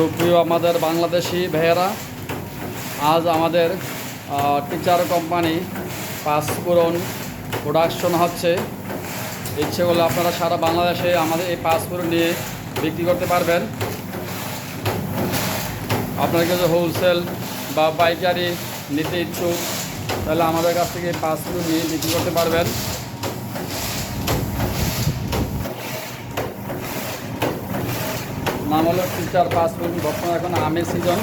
সুপ্রিয় আমাদের বাংলাদেশি ভাইয়েরা, আজ আমাদের টিচার কোম্পানি পাঁচপুরন প্রোডাকশন হচ্ছে। ইচ্ছে করলে আপনারা সারা বাংলাদেশে আমাদের এই পাঁচপুরন নিয়ে বিক্রি করতে পারবেন। আপনার কাছে হোলসেল বা পাইকারি নিতে ইচ্ছুক, তাহলে আমাদের কাছ থেকে পাঁচপুরন নিয়ে বিক্রি করতে পারবেন। নাম হলো টিচার পাসপোর্ট বর্তমানে এখন আমের সিজন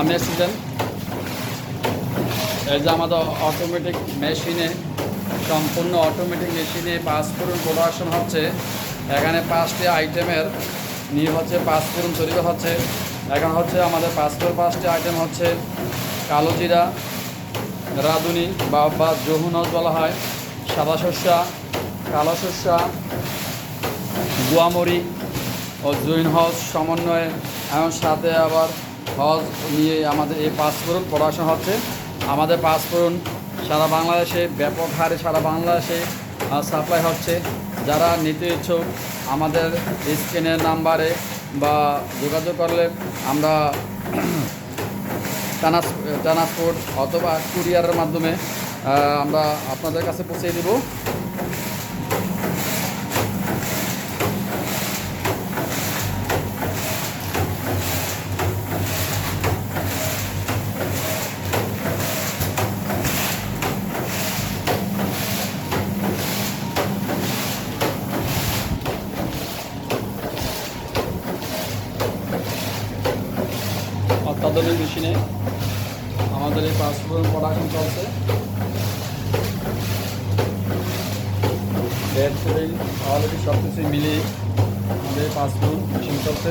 আমের সিজন এই যে আমাদের অটোমেটিক মেশিনে সম্পূর্ণ অটোমেটিক মেশিনে পাসপোর্ট প্রোডাকশন হচ্ছে। এখানে পাঁচটি আইটেমের নিয়ে হচ্ছে পাসপোর্ট তৈরি হচ্ছে। এখন হচ্ছে আমাদের পাসপোর্ট পাঁচটি আইটেম হচ্ছে কালো জিরা, রাঁধুনি বা বা জহুনজ বলা হয়, সাদা শস্যা কালো শস্যা গুয়ামরি ও জৈন হজ সমন্বয়ে এবং সাথে আবার হজ নিয়ে আমাদের এই পাঁচফোরন পড়াশোনা হচ্ছে। আমাদের পাঁচফোরন সারা বাংলাদেশে ব্যাপক হারে সারা বাংলাদেশে সাপ্লাই হচ্ছে। যারা নিতে ইচ্ছুক, আমাদের স্ক্রিনের নাম্বারে বা যোগাযোগ করলে আমরা ট্রান্স ট্রান্সপোর্ট অথবা কুরিয়ারের মাধ্যমে আমরা আপনাদের কাছে পৌঁছে দেব। অত্যাধুনিক মেশিনে আমাদের এই পাসপোর্ট প্রোডাকশন চলছে। ডেট অলরেডি সব কিছু মিলিয়ে আমাদের পাসপোর্ট মেশিন চলছে।